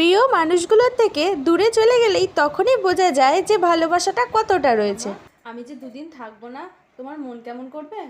প্রিয় মানুষগুলোর থেকে দূরে চলে গেলেই তখনই বোঝা যায় যে ভালোবাসাটা কতটা রয়েছে। আমি যে দুদিন থাকব না, তোমার মন কেমন করবে?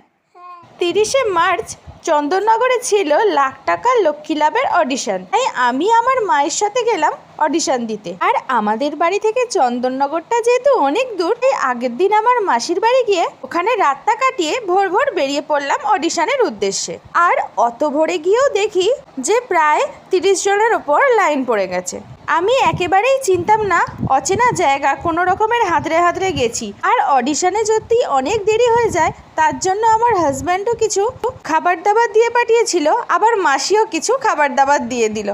তিরিশে মার্চ চন্দননগরে ছিল লাখ টাকার লক্ষ্মী লাভের অডিশন। তাই আমি আমার মায়ের সাথে গেলাম অডিশন দিতে। আর আমাদের বাড়ি থেকে চন্দননগরটা যেহেতু অনেক দূর, তাই আগের দিন আমার মাসির বাড়ি গিয়ে ওখানে রাতটা কাটিয়ে ভোর ভোর বেরিয়ে পড়লাম অডিশনের উদ্দেশ্যে। আর অত ভোরে গিয়েও দেখি যে প্রায় তিরিশ জনের ওপর লাইন পড়ে গেছে। আমি একেবারেই চিনতাম না, অচেনা জায়গা, কোনো রকমের হাতড়ে হাতড়ে গেছি। আর অডিশনে যদি অনেক দেরি হয়ে যায়, তার জন্য আমার হাজব্যান্ডও কিছু খাবার দাবার দিয়ে পাঠিয়েছিল, আবার মাসিও কিছু খাবার দাবার দিয়ে দিল।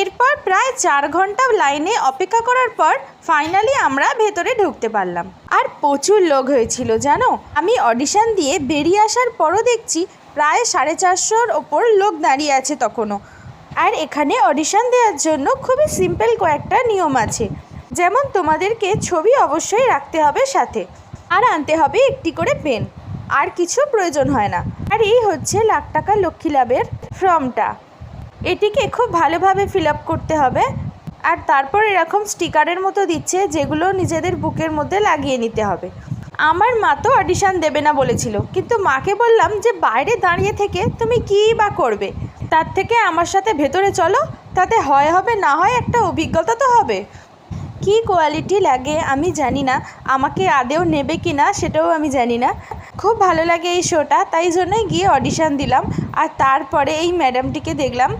এরপর প্রায় চার ঘণ্টা লাইনে অপেক্ষা করার পর ফাইনালি আমরা ভেতরে ঢুকতে পারলাম। আর প্রচুর লোক হয়েছিল, জানো? আমি অডিশন দিয়ে বেরিয়ে আসার পরও দেখছি প্রায় সাড়ে চারশোর ওপর লোক দাঁড়িয়ে আছে তখনও। আর এখানে অডিশন দেওয়ার জন্য খুবই সিম্পল কয়েকটা নিয়ম আছে। যেমন তোমাদেরকে ছবি অবশ্যই রাখতে হবে সাথে, আর আনতে হবে একটি করে পেন। আর কিছু প্রয়োজন হয় না। আর এই হচ্ছে লাখ টাকা লক্ষ্মী লাভের ফর্মটা। এটিকে খুব ভালোভাবে ফিল করতে হবে। আর তারপর এরকম স্টিকারের মতো দিচ্ছে যেগুলো নিজেদের বুকের মধ্যে লাগিয়ে নিতে হবে। আমার মা তো অডিশান দেবে না বলেছিল। কিন্তু মাকে বললাম যে, বাইরে দাঁড়িয়ে থেকে তুমি কী বা করবে? তার থেকে আমার সাথে ভেতরে চলো, তাতে হয় হবে না হয় একটা অভিজ্ঞতা তো হবে। কি কোয়ালিটি লাগে আমি জানি না, আমাকে আদেও নেবে কি না সেটাও আমি জানি না। খুব ভালো লাগে এই শোটা তাই জন্যই গিয়ে অডিশান দিলাম। আর তারপরে এই ম্যাডামটিকে দেখলাম।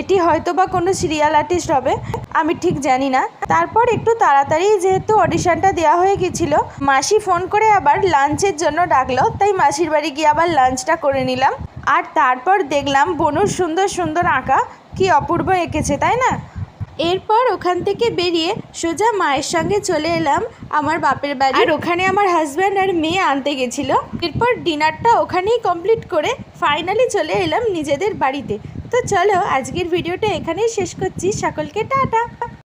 এটি হয়তো বা কোনো সিরিয়াল আর্টিস্ট হবে, আমি ঠিক জানি না। তারপর একটু তাড়াতাড়ি যেহেতু অডিশনটা দেওয়া হয়ে গেছিল, মাসি ফোন করে আবার লাঞ্চের জন্য ডাকলো, তাই মাসির বাড়ি গিয়ে আবার লাঞ্চটা করে নিলাম। আর তারপর দেখলাম বনুর সুন্দর সুন্দর আঁকা, কি অপূর্ব এঁকেছে, তাই না? এরপর ওখান থেকে বেরিয়ে সোজা মায়ের সঙ্গে চলে এলাম আমার বাপের বাড়ি। আর ওখানে আমার হাজব্যান্ড আর মেয়ে আনতে গেছিল। এরপর ডিনারটা ওখানেই কমপ্লিট করে ফাইনালি চলে এলাম নিজেদের বাড়িতে। তো চলো আজকের ভিডিওটা এখানেই শেষ করছি। সকলকে টাটা।